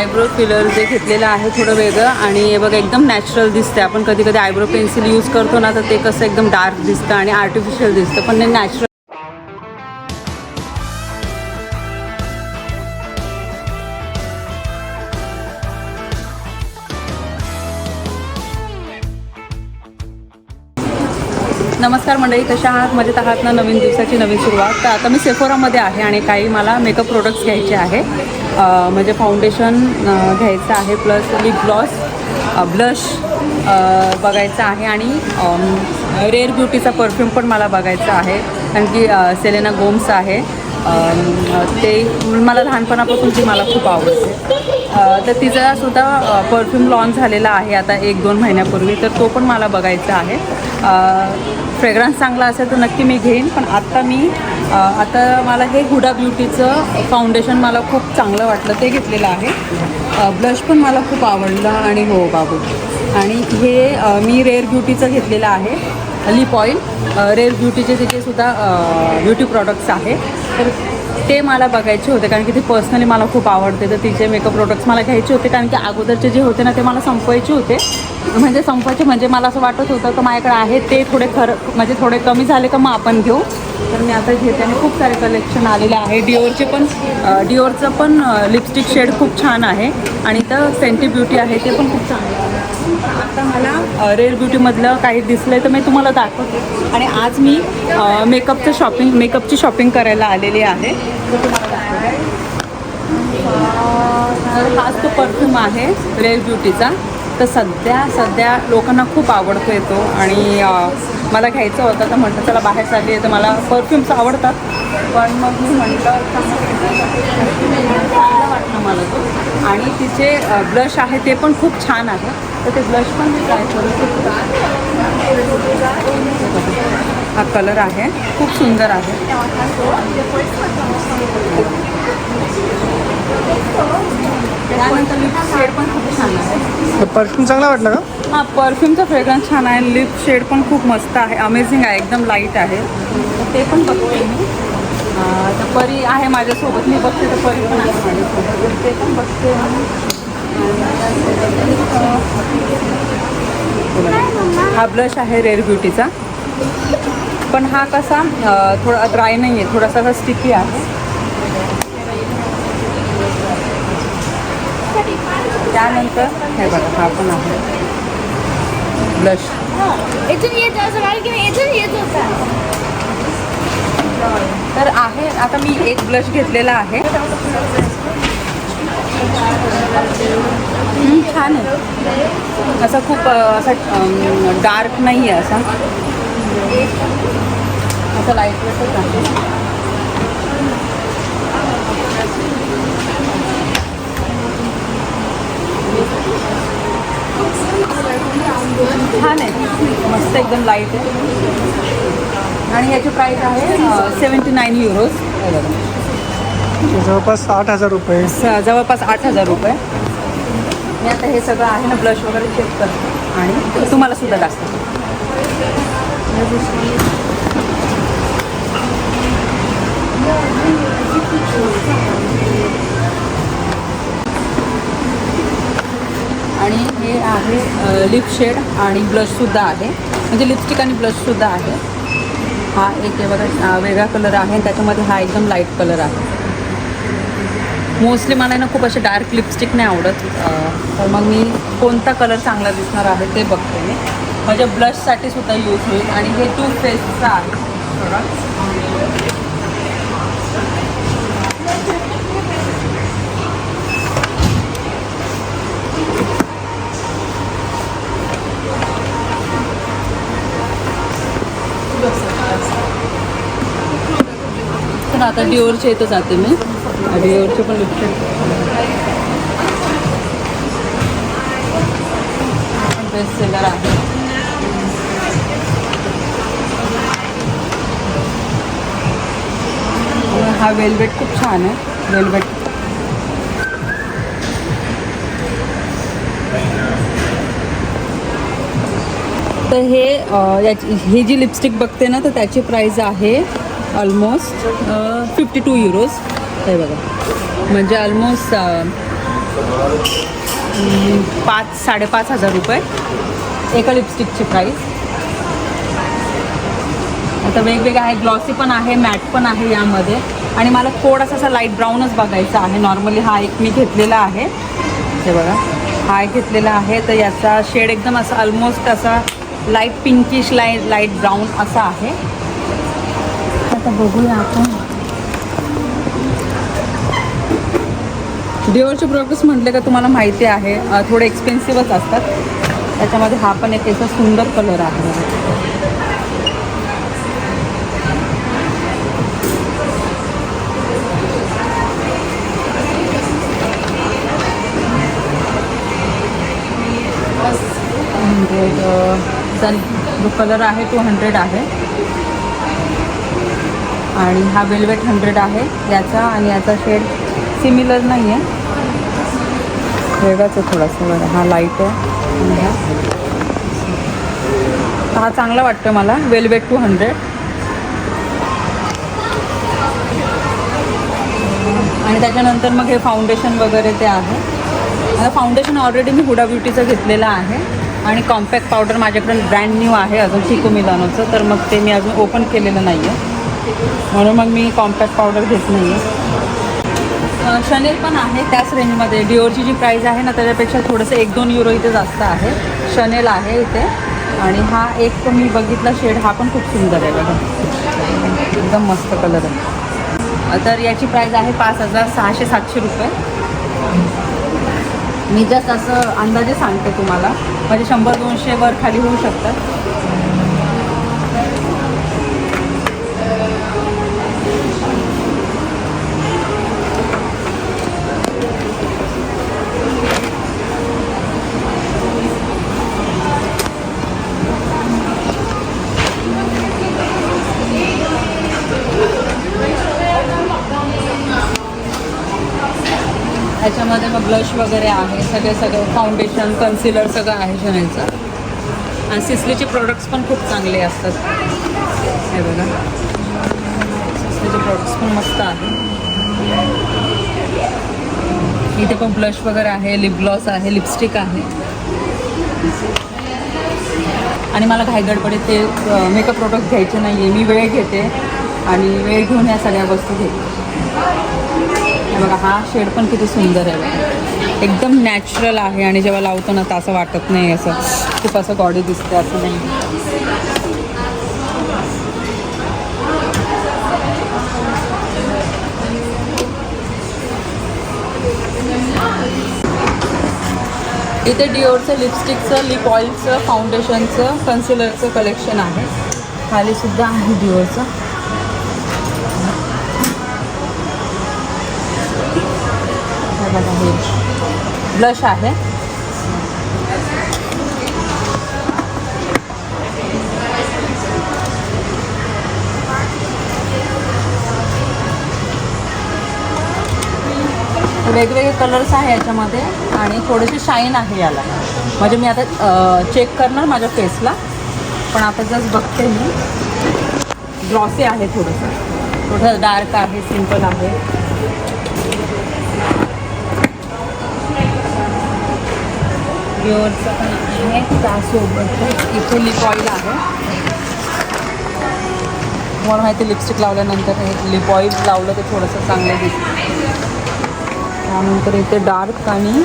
Eyebrow filler जे घेतलेलं आहे थोडं वेगळं आणि हे बघा एकदम नॅचरल दिसतं आपण कधी कधी आयब्रो पेन्सिल यूज करतो ना तर ते कसं एकदम डार्क दिसतं आणि आर्टिफिशियल दिसतं पण ते नॅचरल नमस्कार मंडळी कशा आहात? मजेत आहात ना? नवीन दिवसाची नवीन सुरुवात. तर आता मी सेफोरामध्ये आहे आणि काही मला मेकअप प्रोडक्ट्स घ्यायचे आहे. म्हणजे फाउंडेशन घ्यायचं आहे प्लस लिप ग्लॉस ब्लश बघायचं आहे आणि रेअर ब्युटीचा परफ्यूम पण मला बघायचा आहे. कारण की सेलेना गोम्स आहे. ते मला लहानपणापासून ती मला खूप आवडते. तर तिचासुद्धा परफ्यूम लॉन्च झालेला आहे आता एक दोन महिन्यापूर्वी. तर तो पण मला बघायचा आहे. फ्रेग्रन्स चांगला असेल तर नक्की मी घेईन. पण आत्ता मी आता मला हे हुडा ब्युटीचं फाउंडेशन मला खूप चांगलं वाटलं ते घेतलेलं आहे. ब्लश पण मला खूप आवडलं आणि हो बाबू. आणि हे मी रेअर ब्युटीचं घेतलेलं आहे लिप ऑइल रेअर ब्युटीचे तिचे सुद्धा ब्युटी प्रॉडक्ट्स आहे. तर ते मला बघायचे होते कारण की ते पर्सनली मला खूप आवडते. तर तिचे मेकअप प्रोडक्ट्स मला घ्यायचे होते कारण की अगोदरचे जे होते ना ते मला संपवायचे होते. म्हणजे संपवायचे म्हणजे मला असं वाटत होतं की माझ्याकडे आहे ते थोडे खरं म्हणजे थोडे कमी झाले का मग आपण घेऊ? तर मी आता घेते आणि खूप सारे कलेक्शन आलेले आहे. डिओरचे पण डिओरचं पण लिपस्टिक शेड खूप छान आहे. आणि तर सेंटी ब्युटी आहे ते पण खूप छान आहे. आता मला रेअर ब्युटीमधलं काही दिसलं आहे तर मी तुम्हाला दाखवते. आणि आज मी मेकअपचं शॉपिंग मेकअपची शॉपिंग करायला आलेली आहे. तर हाच तो परफ्यूम आहे रेअर ब्युटीचा तर सध्या सध्या लोकांना खूप आवडतो येतो आणि मला घ्यायचं होतं तर म्हटलं चला बाहेर चालली आहे तर मला परफ्युम्स आवडतात. पण मग मी म्हटलं चांगलं वाटलं मला तो. आणि तिचे ब्लश आहे ते पण खूप छान आहे. तर ते ब्लश पण मी ट्राय करू हा कलर आहे खूप सुंदर आहे त्यानंतर लिप शेड पण खूप छान आहे परफ्यूम चांगला वाटला का? हां परफ्यूमचा फ्रेग्रन्स छान आहे. लिप शेड पण खूप मस्त आहे. अमेझिंग आहे. एकदम लाइट आहे. तर ते पण बघते मी. अं, तर परी आहे माझ्यासोबत. मी बघते तर परी पण आहे माझ्यासोबत. तर ते पण बघते आणि हा ब्लश आहे रेअर ब्युटीचा पण हा कसा अं, थोडा ड्राय नाही आहे थोडासा स्टिकी आहे. त्यानंतर हे बघा हा पण आहे. ब्लश इथून येत असं की इथून येत होता. तर आहे आता मी एक ब्लश घेतलेला आहे. छान आहे. असा खूप असा डार्क नाही आहे असा. असा लाइट आहे. छान आहे. मस्त एकदम लाइट आहे. आणि याची प्राईस आहे सेवन्टी नाईन युरोज जवळपास आठ हजार रुपये. जवळपास आठ हजार रुपये. मी आता हे सगळं आहे ना ब्लश वगैरे चेक करते. आणि तुम्हाला सुद्धा दाखवते. लिप शेड आणि ब्लशसुद्धा आहे. म्हणजे लिपस्टिक आणि ब्लशसुद्धा आहे. हा एक बघा वेगळा कलर आहे आणि त्याच्यामध्ये हा एकदम लाइट कलर आहे. मोस्टली मला ना खूप असे डार्क लिपस्टिक नाही आवडत. तर मग मी कोणता कलर चांगला दिसणार आहे ते बघते मी. म्हणजे ब्लशसाठी सुद्धा यूज होईल. आणि हे टू फेसचं आहे. थोडा पण आता डिओरच्या इथं जाते मी. डिओरचे पण लिपस्टिक बेस्ट सेलर आहे. हा वेलवेट खूप छान आहे. वेलवेट तर हे याची ही जी लिपस्टिक बघते ना तर त्याची प्राईस आहे ऑलमोस्ट फिफ्टी टू युरोज हे बघा. म्हणजे ऑलमोस्ट uh, पाच साडेपाच हजार रुपये. एका लिपस्टिकची प्राईस आता वेगवेगळं आहे ग्लॉसी पण आहे मॅट पण आहे यामध्ये. आणि मला थोडासा असा लाइट ब्राऊनच बघायचा आहे. नॉर्मली हा एक मी घेतलेला आहे. हे बघा. हा एक घेतलेला आहे. तर याचा शेड एकदम असा ऑलमोस्ट असा light pinkish light light brown असा आहे. आता बघूया आपण. डिओरचे प्रोडक्ट्स म्हटले का तुम्हाला माहिती आहे. थोडे एक्सपेन्सिव्हच असतात. त्याच्यामध्ये हा पण एक त्याचा सुंदर कलर आहे. हंड्रेड जो कलर आहे तो हंड्रेड आहे. आणि हा वेल्वेट हंड्रेड आहे याचा आणि याचा शेड सिमिलर नाही आहे वेगळाच आहे थोडासा बरं हा लाइट आहे. हा चांगला वाटतो मला वेलवेट टू हंड्रेड आणि त्याच्यानंतर मग हे फाउंडेशन वगैरे ते आहे. आता फाउंडेशन ऑलरेडी मी हुडा ब्युटीचं घेतलेलं आहे. आणि कॉम्पॅक्ट पावडर माझ्याकडे ब्रँड न्यू आहे अजून चिको मिलानोचं तर मग ते मी अजून ओपन केलेलं नाही आहे म्हणून मग मी कॉम्पॅक्ट पावडर घेत नाही आहे शनेल पण आहे त्याच रेंजमध्ये डिओरची जी प्राईज आहे ना त्याच्यापेक्षा थोडंसं एक दोन युरो इथे जास्त आहे. शनेल आहे इथे. आणि हा एक मी बघितला शेड हा पण खूप सुंदर आहे बघा. एकदम मस्त कलर आहे. तर याची प्राईज आहे पाच हजार सहाशे सातशे रुपये. मी जस्ट असं अंदाजे सांगते तुम्हाला. म्हणजे शंभर दोनशे वर खाली होऊ शकतात ह्याच्यामध्ये मग ब्लश वगैरे आहे सगळे सगळं फाउंडेशन कन्सिलर सगळं आहे शनेलचं आणि सिसलीचे प्रोडक्ट्स पण खूप चांगले असतात. हे बघा. सिसलीचे प्रोडक्ट्स पण मस्त आहे. इथे पण ब्लश वगैरे आहे लिप ग्लॉस आहे लिपस्टिक आहे. आणि मला घाई गडबडीत ते मेकअप प्रोडक्ट घ्यायचे नाही आहे मी वेळ घेते आणि वेळ घेऊन या सगळ्या वस्तू घेते. बघा हा शेड पण किती सुंदर आहे बघा. एकदम नॅचरल आहे आणि जेव्हा लावतो ना तर असं वाटत नाही असं. खूप असं बॉडी दिसते असं नाही. इथे डिओरचं लिपस्टिकचं लिप ऑइलचं फाउंडेशनचं कन्सिलरचं कलेक्शन आहे. खाली सुद्धा आहे डिओरचं ब्लश आहे. वेगवेगळे कलर्स आहे याच्यामध्ये आणि थोडेसे शाईन आहे याला. म्हणजे मी आता चेक करणार माझ्या फेसला पण आता जस्ट बघते मी. ग्लॉसी आहे थोडंसं. थोडं डार्क आहे सिंपल आहे. प्युअरचं पण आहे. त्यासोबत इथे लिप ऑइल आहे. तुम्हाला माहिती लिपस्टिक लावल्यानंतर हे लिप ऑइल लावलं तर थोडंसं चांगलं दिसतं त्यानंतर इथे डार्क आणि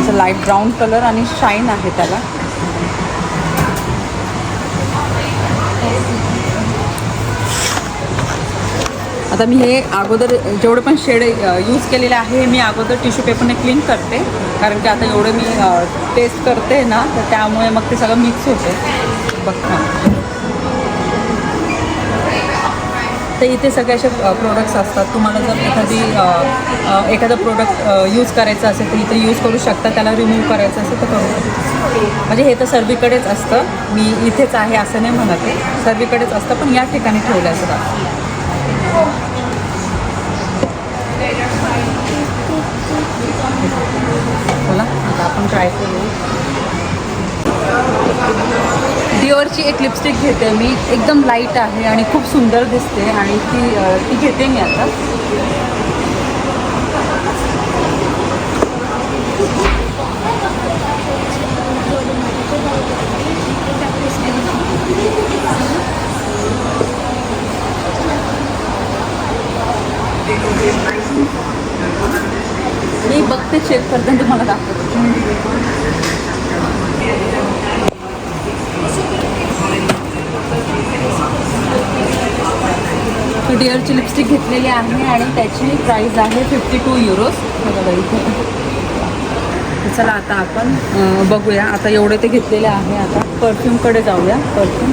असं लाइट ब्राऊन कलर आणि शाईन आहे त्याला. आता मी हे अगोदर जेवढं पण शेड यूज केलेले आहे हे मी अगोदर टिश्यू पेपरने क्लीन करते. कारण की आता एवढं मी टेस्ट करते ना तर त्यामुळे मग ते सगळं मिक्स होते. बघ तर इथे सगळे असे प्रोडक्ट्स असतात. तुम्हाला जर एखादी एखादं प्रोडक्ट यूज करायचं असेल तर इथे यूज करू शकता. त्याला रिमूव्ह करायचं असेल तर करू शकता. म्हणजे हे तर सर्वीकडेच असतं. मी इथेच आहे असं नाही म्हणत सर्वीकडेच असतं पण या ठिकाणी ठेवलं असतं आपण ट्राय करू. डिओरची एक लिपस्टिक घेते मी. एकदम लाइट आहे आणि खूप सुंदर दिसते आणि ती ती घेते मी आता. मी बघते चेक करते तुम्हाला दाखवते. डिअरची लिपस्टिक घेतलेली आहे आणि त्याची प्राईस आहे फिफ्टी टू युरोज बघा इथे चला आता आपण बघूया. आता एवढे ते घेतलेले आहे. आता परफ्यूमकडे जाऊया. परफ्यूम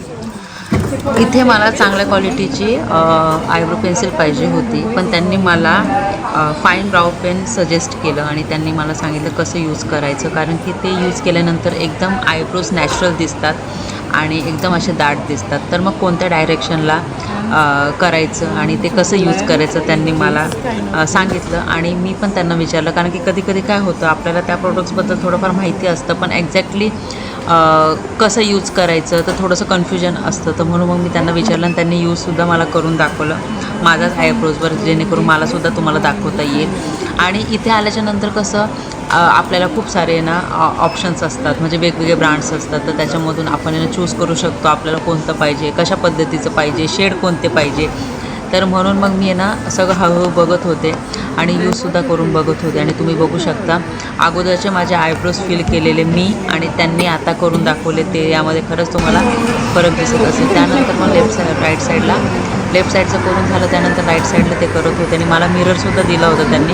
इथे मला चांगल्या क्वालिटीची आयब्रो पेन्सिल पाहिजे होती. पण त्यांनी मला फाईन ब्राऊ पेन सजेस्ट केलं आणि त्यांनी मला सांगितलं कसं यूज करायचं. कारण की ते यूज केल्यानंतर एकदम आयब्रोज नॅचरल दिसतात आणि एकदम असे दाट दिसतात. तर मग कोणत्या डायरेक्शनला करायचं आणि ते कसं यूज करायचं त्यांनी मला सांगितलं. आणि मी पण त्यांना विचारलं. कारण की कधी कधी काय होतं आपल्याला त्या प्रोडक्ट्सबद्दल थोडंफार माहिती असतं पण एक्झॅक्टली कसं यूज करायचं? तर थोडंसं कन्फ्युजन असतं. तर म्हणून मग मी त्यांना विचारलं आणि त्यांनी यूजसुद्धा मला करून दाखवलं. माझाच आयब्रोजवर जेणेकरून मलासुद्धा तुम्हाला दाखवता येईल. आणि इथे आल्याच्यानंतर कसं आपल्याला खूप सारे ना ऑप्शन्स असतात. म्हणजे वेगवेगळे ब्रँड्स असतात. तर त्याच्यामधून आपण चूज करू शकतो. आपल्याला कोणतं पाहिजे? कशा पद्धतीचं पाहिजे? शेड कोणते पाहिजे? तर म्हणून मग मी ना सगळं हळूहळू बघत होते आणि यूजसुद्धा करून बघत होते आणि तुम्ही बघू शकता. अगोदरचे माझे आयब्रोज फिल केलेले मी आणि त्यांनी आता करून दाखवले ते यामध्ये खरंच तुम्हाला फरक दिसत असेल. त्यानंतर मग लेफ्ट साईड राईट साईडला लेफ्ट साईडचं करून झालं त्यानंतर राईट साईडला ते करत होते आणि मला मिररसुद्धा दिला होता त्यांनी.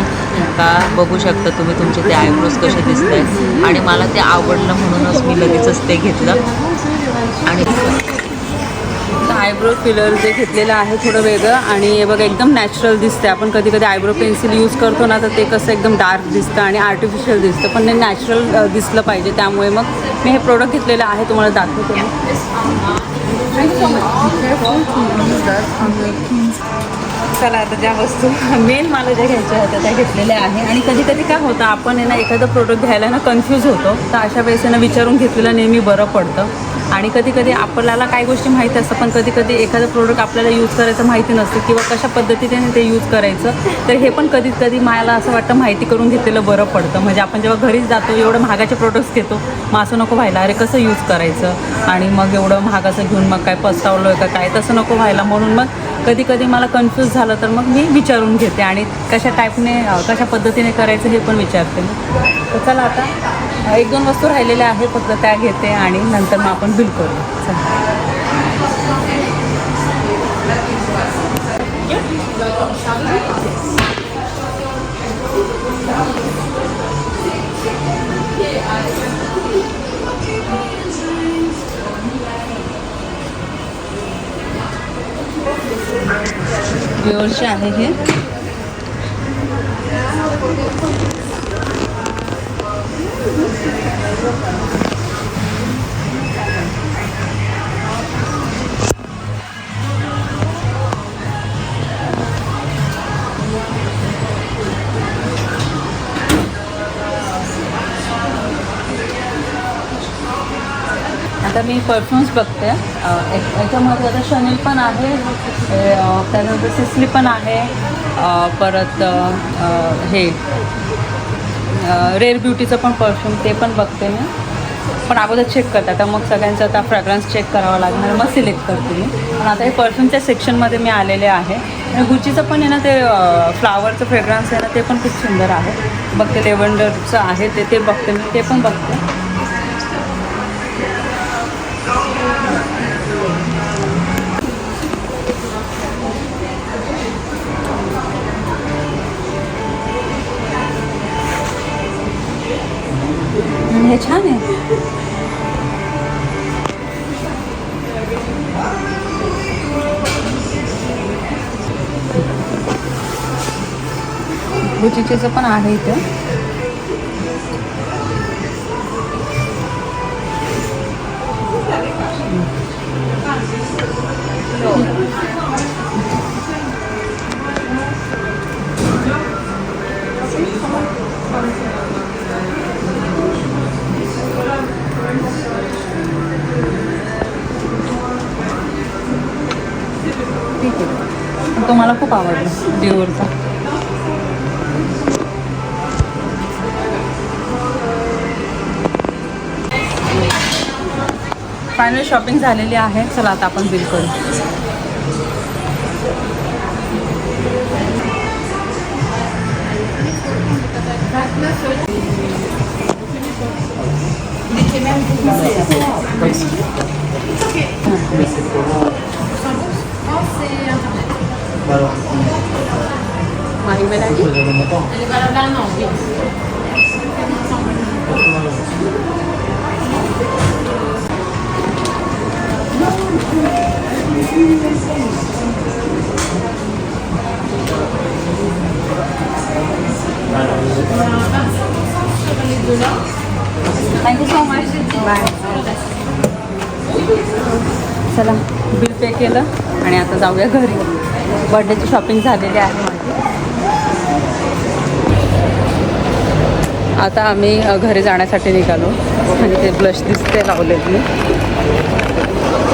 का बघू शकता तुम्ही तुमचे ते आयब्रोज कसे दिसत आहेत आणि मला ते आवडलं म्हणूनच मी लगेचच ते घेतलं. आणि आयब्रो फिलर जे घेतलेलं आहे थोडं वेगळं आणि हे बघा एकदम नॅचरल दिसते आपण कधी कधी आयब्रो पेन्सिल यूज करतो ना तर ते कसं एकदम डार्क दिसतं आणि आर्टिफिशियल दिसतं. पण ते नॅचरल दिसलं पाहिजे. त्यामुळे मग मी हे प्रोडक्ट घेतलेलं आहे तुम्हाला दाखवते चला आता ज्या वस्तू मेन मला ज्या घ्यायच्या होत्या त्या घेतलेल्या आहे. आणि कधी कधी काय होतं आपण आहे ना एखादं प्रोडक्ट घ्यायला ना कन्फ्यूज होतो. तर अशा वेळेस ना विचारून घेतलेलं नेहमी बरं पडतं. आणि कधी कधी आपल्याला काही गोष्टी माहीत असतात पण कधी कधी एखादं प्रोडक्ट आपल्याला यूज करायचं माहिती नसतं किंवा कशा पद्धतीने ते यूज करायचं तर हे पण कधी कधी मला असं वाटतं माहिती करून घेतलेलं बरं पडतं. म्हणजे आपण जेव्हा घरीच जातो एवढं महागाचे प्रोडक्ट्स घेतो मग असं नको व्हायला. अरे कसं यूज करायचं? आणि मग एवढं महागाचं घेऊन मग काय पस्तावलं का काय? तसं नको व्हायला. म्हणून मग कधी कधी मला कन्फ्यूज झालं तर मग मी विचारून घेते आणि कशा टाईपने कशा पद्धतीने करायचं हे पण विचारते. मी तर चला आता एक दोन वस्तू राहिलेल्या आहे फक्त त्या घेते आणि नंतर मग आपण बिल करू. चला. प्युअरचे आहे हे. आता मी परफ्युम्स बघते. एक- याच्यामध्ये आता शनील पण आहे. त्यानंतर सिसली पण आहे. परत हे रेअर ब्युटीचं पण परफ्यूम ते पण बघते मी. पण अगोदर चेक करते. आता मग सगळ्यांचं आता फ्रॅग्रन्स चेक करावा लागणार. मग सिलेक्ट करते मी. पण आता हे परफ्यूमच्या सेक्शनमध्ये मी आलेले आहे. आणि गुचीचं पण आहे ना ते फ्लावरचं फ्रेग्रन्स आहे ना ते पण खूप सुंदर आहे. बघते लेवंडरचं आहे ते ते बघते मी. ते पण बघते. हम्म, हे छान आहे. गुचिचेचं पण आहे इथं. शॉपिंग झालेली आहे चला आता आपण बिल करू My email ID? Thank you so much bye चला बिल पे केलं आणि आता जाऊया घरी. बर्थडेची शॉपिंग झालेली आहे माझी. आता आम्ही घरी जाण्यासाठी निघालो. आणि ते ब्लश दिसते लावलेत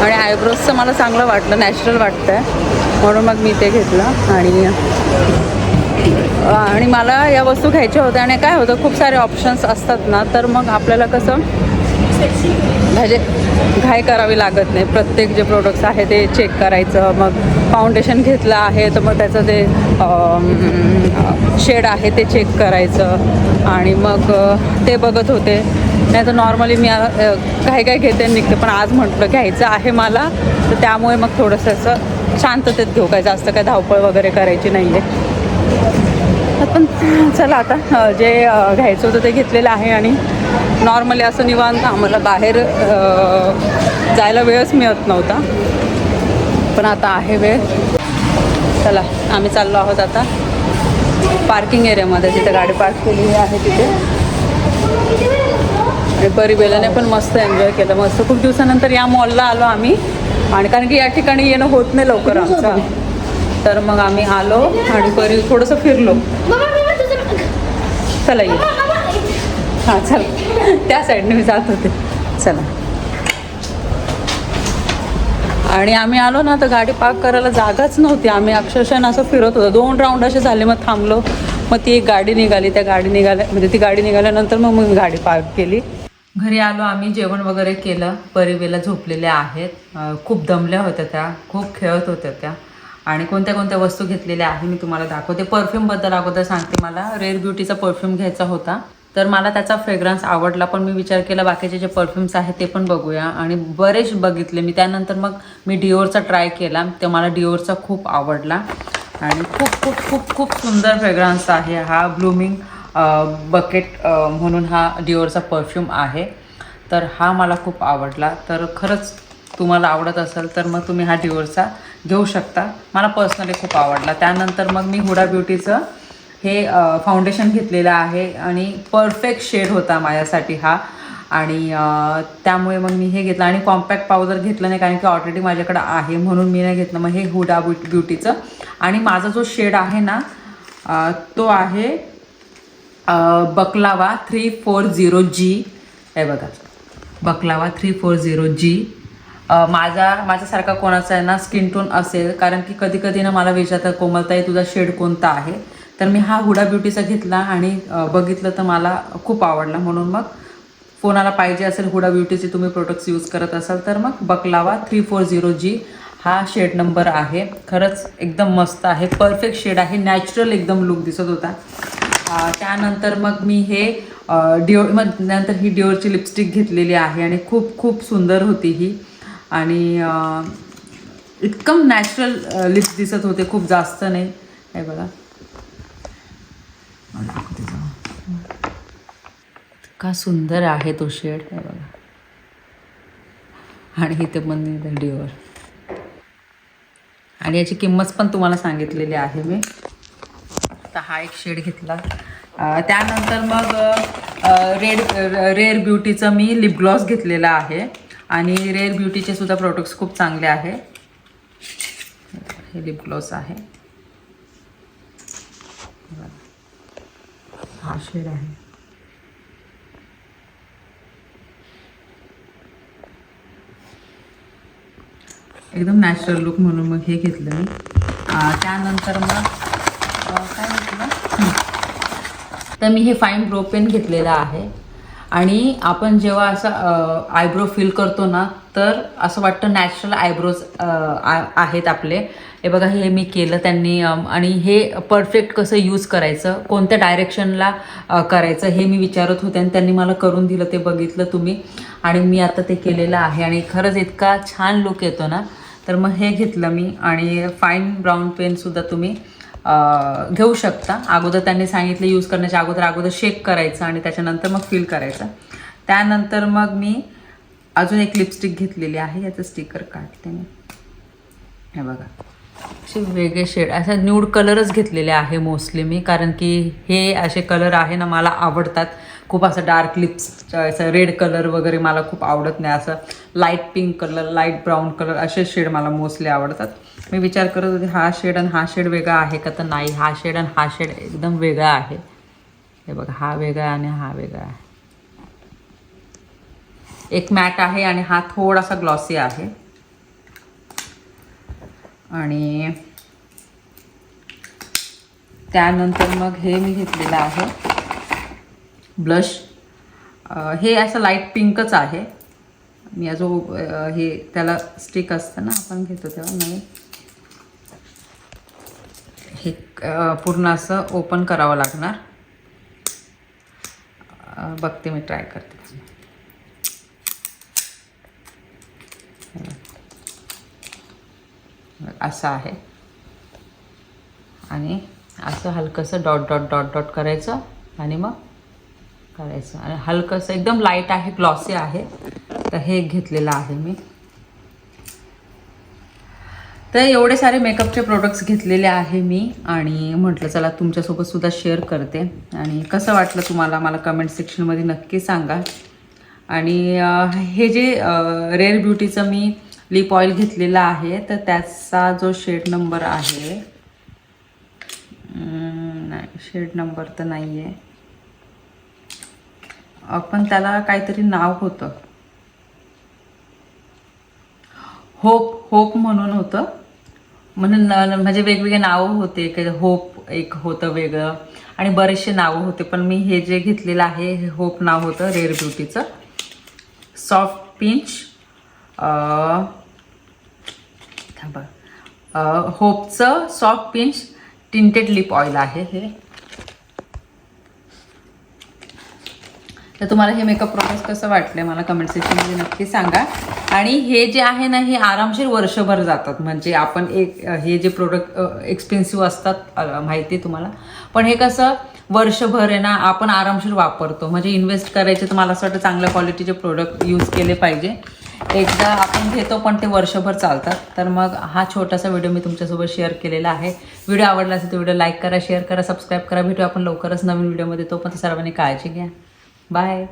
आणि आयब्रोजचं मला चांगलं वाटलं नॅचरल वाटतं आहे म्हणून मग मी ते घेतलं. आणि आणि मला या वस्तू घ्यायच्या होत्या आणि काय होतं खूप सारे ऑप्शन्स असतात ना तर मग आपल्याला कसं म्हणजे घाय करावी लागत नाही. प्रत्येक जे प्रोडक्ट्स आहे ते चेक करायचं मग फाउंडेशन घेतलं आहे तर मग त्याचं ते शेड आहे ते चेक करायचं. आणि मग ते बघत होते. नाही तर नॉर्मली मी काही काही घेते निघते. पण आज म्हटलं घ्यायचं आहे मला तर त्यामुळे मग थोडंसं असं शांततेत घेऊ. काय जास्त काय धावपळ वगैरे करायची नाही आहे पण चला आता जे घ्यायचं होतं ते घेतलेलं आहे आणि नॉर्मली असं निवांत आम्हाला बाहेर जायला वेळच मिळत नव्हता. पण आता आहे वेळ. चला आम्ही चाललो आहोत आता पार्किंग एरियामध्ये. जिथे गाडी पार्क केलेली आहे तिथे. आणि बरी बेलाने पण मस्त एन्जॉय केलं. मस्त खूप दिवसानंतर या मॉलला आलो आम्ही. आणि कारण की या ठिकाणी येणं होत नाही लवकर आमचं. तर मग आम्ही आलो आणि बरी थोडंसं फिरलो. चला ये. हां चल. त्या साईडने मी जात होते. चला. आणि आम्ही आलो ना तर गाडी पार्क करायला जागाच नव्हती. आम्ही अक्षरशः असं फिरत होतो. दोन राऊंड असे झाले मग थांबलो. मग ती एक गाडी निघाली. त्या गाडी निघाल्या म्हणजे ती गाडी निघाल्यानंतर मग मी गाडी पार्क केली. घरी आलो आम्ही जेवण वगैरे केलं. परिवेला झोपलेल्या आहेत. खूप दमल्या होत्या त्या. खूप खेळत होत्या त्या. आणि कोणत्या कोणत्या वस्तू घेतलेल्या आहे मी तुम्हाला दाखवते. परफ्यूमबद्दल अगोदर सांगते मला. रेअर ब्युटीचा परफ्यूम घ्यायचा होता. तर मला त्याचा फ्रेग्रन्स आवडला पण मी विचार केला बाकीचे जे परफ्युम्स आहेत ते पण बघूया. आणि बरेच बघितले मी. त्यानंतर मग मी डिओरचा ट्राय केला. तर मला डिओरचा खूप आवडला. आणि खूप खूप खूप खूप सुंदर फ्रेग्रन्स आहे हा. ब्लूमिंग बकेट म्हणून हा डिओरचा परफ्यूम आहे. तर हा मला खूप आवडला. तर खरंच तुम्हाला आवडत असेल तर मग तुम्ही हा डिओरचा घेऊ शकता. मला पर्सनली खूप आवडला. त्यानंतर मग मी हुडा ब्युटीचं हे फाउंडेशन घेतलेलं आहे आणि परफेक्ट शेड होता माझ्यासाठी हा. आणि त्यामुळे मग मी हे घेतलं. आणि कॉम्पॅक्ट पावडर घेतलं नाही कारण की ऑलरेडी माझ्याकडं आहे म्हणून मी नाही घेतलं. मग हे हुडा ब्यु ब्युटीचं आणि माझा जो शेड आहे ना तो आहे baklava three four zero G हे बघा. Baklava three four zero G माझा माझ्यासारखा कोणाचा आहे ना स्किन टोन असेल कारण की कधी कधी ना मला विचारतात कोमलताई तुझा शेड कोणता आहे? तर मी हा हुडा ब्युटीचा घेतला आणि बघितलं तर मला खूप आवडला. म्हणून मग कोणाला पाहिजे असेल हुडा ब्युटीचे तुम्ही प्रोडक्ट्स यूज करत असाल तर मग baklava three four zero G हा शेड नंबर आहे. खरंच एकदम मस्त आहे. परफेक्ट शेड आहे. नॅचरल एकदम लुक दिसत होता. त्यानंतर मग मी हे डिओ मग नंतर ही डिओरची लिपस्टिक घेतलेली आहे आणि खूप खूप सुंदर होती ही. आणि इतकं नॅचरल लिप्स दिसत होते खूप जास्त नाही. हे बघा. इतका सुंदर आहे तो शेड हे बघा. आणि इथे पण डिओर आणि याची किंमत पण तुम्हाला सांगितलेली आहे मी. आता हा एक शेड घेतला. त्यानंतर मग रेड रेअर ब्युटीचं मी लिप ग्लॉस घेतलेला आहे. आणि रेअर ब्युटीचे सुद्धा प्रोडक्ट्स खूप चांगले आहे. हे लिप ग्लॉस आहे. हा शेड आहे. एकदम नॅचरल लुक म्हणून मग हे घेतलं मी. त्यानंतर मग काय म्हटलं तर मी हे फाईन ब्रो पेन घेतलेलं आहे. आणि आपण जेव्हा असं आयब्रो फिल करतो ना तर असं वाटतं नॅचरल आयब्रोज आहेत आपले. हे बघा हे मी केलं त्यांनी आणि हे परफेक्ट कसं यूज करायचं कोणत्या डायरेक्शनला करायचं हे मी विचारत होते आणि त्यांनी मला करून दिलं ते बघितलं तुम्ही. आणि मी आता ते केलेलं आहे. आणि खरंच इतका छान लुक येतो ना. तर मग हे घेतलं मी. आणि फाईन ब्राऊन पेनसुद्धा तुम्ही घेऊ शकता. अगोदर त्यांनी सांगितलं यूज करण्याच्या अगोदर अगोदर शेक करायचं आणि त्याच्यानंतर मग फील करायचं. त्यानंतर मग मी अजून एक लिपस्टिक घेतलेली आहे. याचं स्टिकर काढते मी. हे बघा. असे वेगळे शेड असा न्यूड कलरच घेतलेले आहे मोस्टली मी. कारण की हे असे कलर आहे ना मला आवडतात. खूप असं डार्क लिप्स असं रेड कलर वगैरे मला खूप आवडत नाही. असं light pink colour light brown colour असे शेड मला मोस्टली आवडतात. मी विचार करत होते हा शेड आणि हा शेड वेगळा आहे का तर नाही? हा शेड आणि हा शेड एकदम वेगळा आहे. हे बघा हा वेगळा आणि हा वेगळा आहे. एक मॅट आहे आणि हा थोडासा ग्लॉसी आहे. आणि त्यानंतर मग हे मी घेतलेलं आहे. ब्लश हे असं लाइट पिंकच आहे. मी जो हे त्याला स्टिक असतं ना आपण घेतो तेव्हा नवीन हे अ, पूर्ण असं ओपन करावं लागणार. बघते मी ट्राय करते. असं आहे. आणि असं हलकंसं डॉट डॉट डॉट डॉट करायचं आणि मग करायचं. आणि हलकंसं एकदम लाइट आहे ग्लॉसी आहे. तर हे घेतलेलं आहे मी. तर एवढे सारे मेकअपचे प्रोडक्ट्स घेतलेले आहे मी आणि म्हटलं चला तुमच्यासोबत सुद्धा शेअर करते. आणि कसं वाटलं तुम्हाला मला कमेंट सेक्शनमध्ये नक्की सांगा. आणि हे जे रेअर ब्युटीचं मी लिप ऑइल घेतलेलं आहे तर त्याचा जो शेड नंबर आहे नाही शेड नंबर तर नाही आहे पण त्याला काहीतरी नाव होतं. होप होप म्हणून होतं. म्हणून न- म्हणजे वेगवेगळे नावं होते. काही होप एक होतं वेगळं. आणि बरेचसे नावं होते. पण मी हे जे घेतलेलं आहे हे होप नाव होतं रेअर ब्युटीचं सॉफ्ट पिंच थांबा. होपचं soft pinch tinted lip oil आहे हे. तर तुम्हाला हे मेकअप प्रोडक्ट कसं वाटलं मला कमेंट सेक्शनमध्ये नक्की सांगा. आणि हे जे आहे ना हे आरामशीर वर्षभर जातात. म्हणजे आपण एक हे जे प्रोडक्ट एक्सपेन्सिव्ह असतात माहिती तुम्हाला. पण हे कसं वर्षभर आहे ना आपण आरामशीर वापरतो. म्हणजे इन्व्हेस्ट करायचे तर मला असं वाटतं चांगल्या क्वालिटीचे प्रोडक्ट यूज केले पाहिजे. एकदा आपण घेतो पण ते वर्षभर चालतात. तर मग हा छोटासा व्हिडिओ मी तुमच्यासोबत शेअर केलेला आहे. व्हिडिओ आवडला असेल तर व्हिडिओ लाईक करा शेअर करा सबस्क्राईब करा. भेटू आपण लवकरच नवीन व्हिडिओमध्ये तो पण सर्वांनी काळजी घ्या. बाय